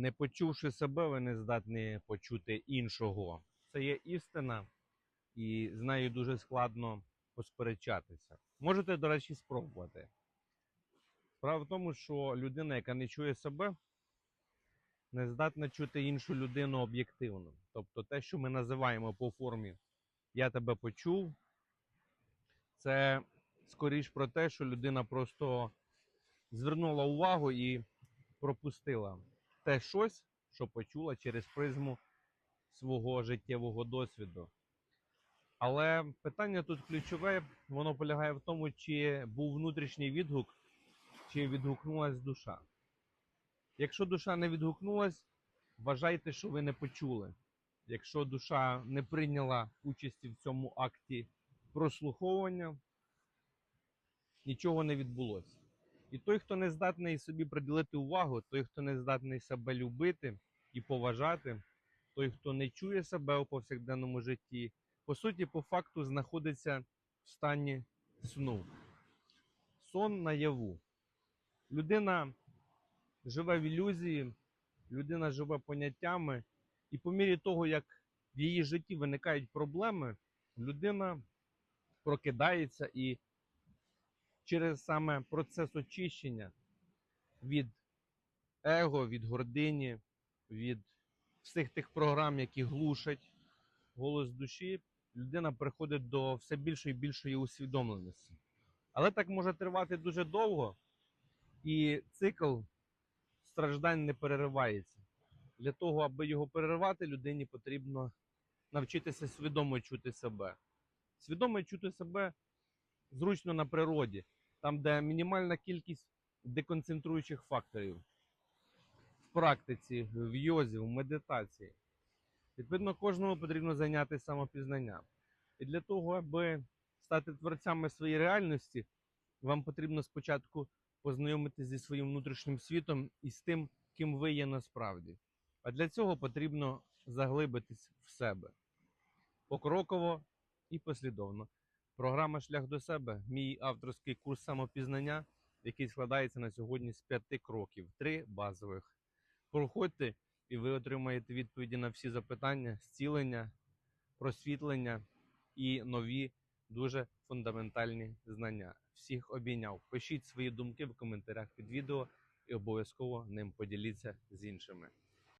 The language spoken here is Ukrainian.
Не почувши себе, ви не здатні почути іншого. Це є істина, і з нею дуже складно посперечатися. Можете, до речі, спробувати. Справа в тому, що людина, яка не чує себе, не здатна чути іншу людину об'єктивно. Тобто те, що ми називаємо по формі Я тебе почув, це скоріш про те, що людина просто звернула увагу і пропустила те щось, що почула через призму свого життєвого досвіду. Але питання тут ключове, воно полягає в тому, чи був внутрішній відгук, чи відгукнулась душа. Якщо душа не відгукнулась, вважайте, що ви не почули. Якщо душа не прийняла участі в цьому акті прослуховування, нічого не відбулося. І той, хто не здатний собі приділити увагу, той, хто не здатний себе любити і поважати, той, хто не чує себе у повсякденному житті, по суті, по факту знаходиться в стані сну. Сон наяву. Людина живе в ілюзії, людина живе поняттями, і по мірі того, як в її житті виникають проблеми, людина прокидається і через саме процес очищення від его, від гордині, від всіх тих програм, які глушать голос душі, людина приходить до все більшої і більшої усвідомленості. Але так може тривати дуже довго, і цикл страждань не переривається. Для того, аби його перервати, людині потрібно навчитися свідомо чути себе. Свідомо чути себе зручно на природі, там, де мінімальна кількість деконцентруючих факторів в практиці, в йозі, в медитації. Відповідно, кожному потрібно зайнятися самопізнанням. І для того, аби стати творцями своєї реальності, вам потрібно спочатку познайомитися зі своїм внутрішнім світом і з тим, ким ви є насправді. А для цього потрібно заглибитись в себе покроково і послідовно. Програма Шлях до себе мій авторський курс самопізнання, який складається на сьогодні з п'яти кроків, три базових. Проходьте, і ви отримаєте відповіді на всі запитання, зцілення, просвітлення і нові дуже фундаментальні знання. Всіх обійняв. Пишіть свої думки в коментарях під відео і обов'язково ним поділіться з іншими.